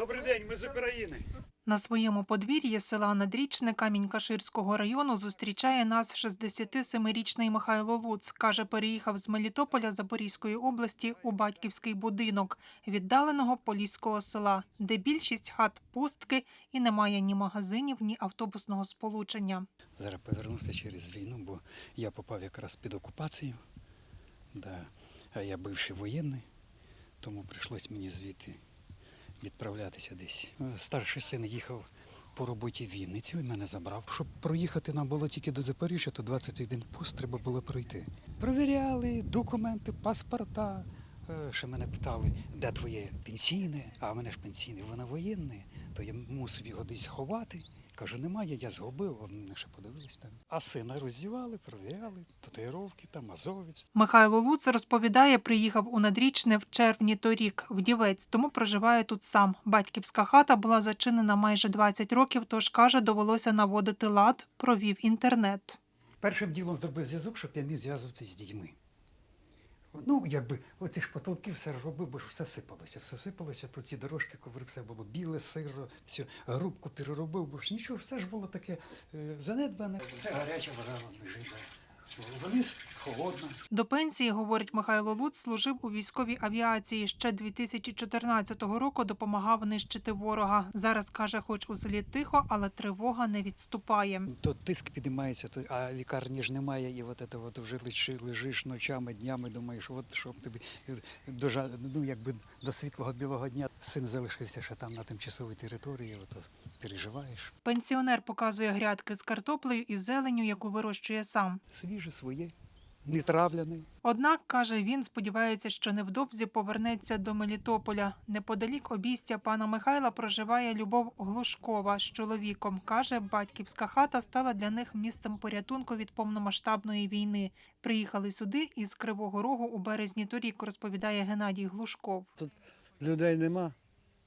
Добрий день, ми з України. На своєму подвір'ї села Надрічне Камінь-Каширського району зустрічає нас 67-річний Михайло Луц. Каже, переїхав з Мелітополя Запорізької області у батьківський будинок віддаленого поліського села, де більшість хат пустки і немає ні магазинів, ні автобусного сполучення. Зараз повернувся через війну, бо я попав якраз під окупацію. Да. А я бивший воєнний, тому прийшлось мені звідти відправлятися десь. Е, Старший син їхав по роботі в Вінницю і мене забрав. Щоб проїхати нам було тільки до Запоріжжя, то 21 пост треба було пройти. Провіряли документи, паспорта. Е, Ще мене питали, де твоє пенсійне, а в мене ж пенсійне, воно воєнне, то я мусив його десь ховати. Кажу, немає, я згубив, вони мене ще подивились там. А сина роздівали, провіряли, татуїровки, там азовець. Михайло Луц розповідає, приїхав у Надрічне в червні торік, вдівець, тому проживає тут сам. Батьківська хата була зачинена майже 20 років, тож каже, довелося наводити лад, провів інтернет. Першим ділом зробив зв'язок, щоб я міг зв'язуватися з дітьми. Ну, якби оці ж потолки все робив, бо ж все сипалося, все сипалося, тут ці дорожки коври, все було біле, сиро, все, грубку переробив, бо ж нічого, все ж було таке е, занедбане. Це гаряче вода, лежить. Холодно. До пенсії, говорить Михайло Луц, служив у військовій авіації. Ще 2014 року допомагав нищити ворога. Зараз каже, хоч у селі тихо, але тривога не відступає. То тиск підіймається, то, а лікарні ж немає, і от це от вже лежиш, лежиш ночами, днями, думаєш, от щоб тобі до, ну, якби до світлого білого дня. Син залишився ще там на тимчасовій території, от, переживаєш. Пенсіонер показує грядки з картоплею і зеленю, яку вирощує сам. Свіже своє, не травляне. Однак, каже, він сподівається, що невдовзі повернеться до Мелітополя. Неподалік обійстя пана Михайла проживає Любов Глушкова з чоловіком. Каже, батьківська хата стала для них місцем порятунку від повномасштабної війни. Приїхали сюди із Кривого Рогу у березні торік, розповідає Геннадій Глушков. Тут людей нема,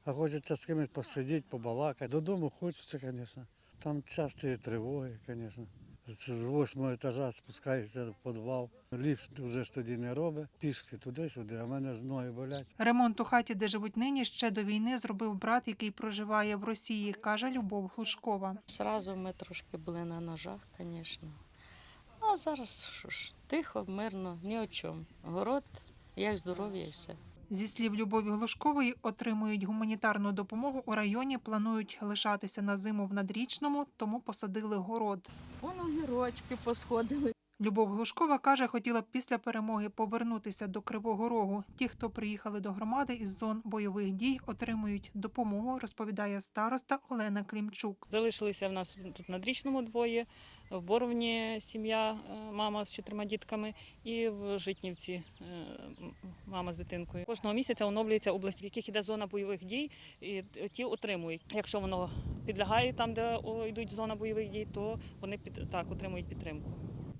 а хочеться з кимось посидіти, побалакати. Додому хочеться, звісно. Там часті тривоги, звісно. З восьмого етажа спускаєшся в підвал. Ліфт вже ж тоді не робить. Пішки туди-сюди, а в мене ж ноги болять. Ремонт у хаті, де живуть нині, ще до війни зробив брат, який проживає в Росії, каже Любов Глушкова. Зразу ми трошки були на ножах, звісно. А зараз що ж, тихо, мирно, ні о чому. Город, як здоров'я і все. Зі слів Любові Глушкової, отримують гуманітарну допомогу у районі, планують лишатися на зиму в надрічному, тому посадили город. Воно огірочки посходили. Любов Глушкова каже, хотіла б після перемоги повернутися до Кривого Рогу. Ті, хто приїхали до громади із зон бойових дій, отримують допомогу, розповідає староста Олена Клімчук. Залишилися в нас тут на Дрічному двоє, в Боровні сім'я, е, мама з чотирма дітками, і в Житнівці е, мама з дитинкою. Кожного місяця оновлюється область, в яких іде зона бойових дій, і ті отримують. Якщо воно підлягає там, де йдуть зона бойових дій, то вони під так отримують підтримку.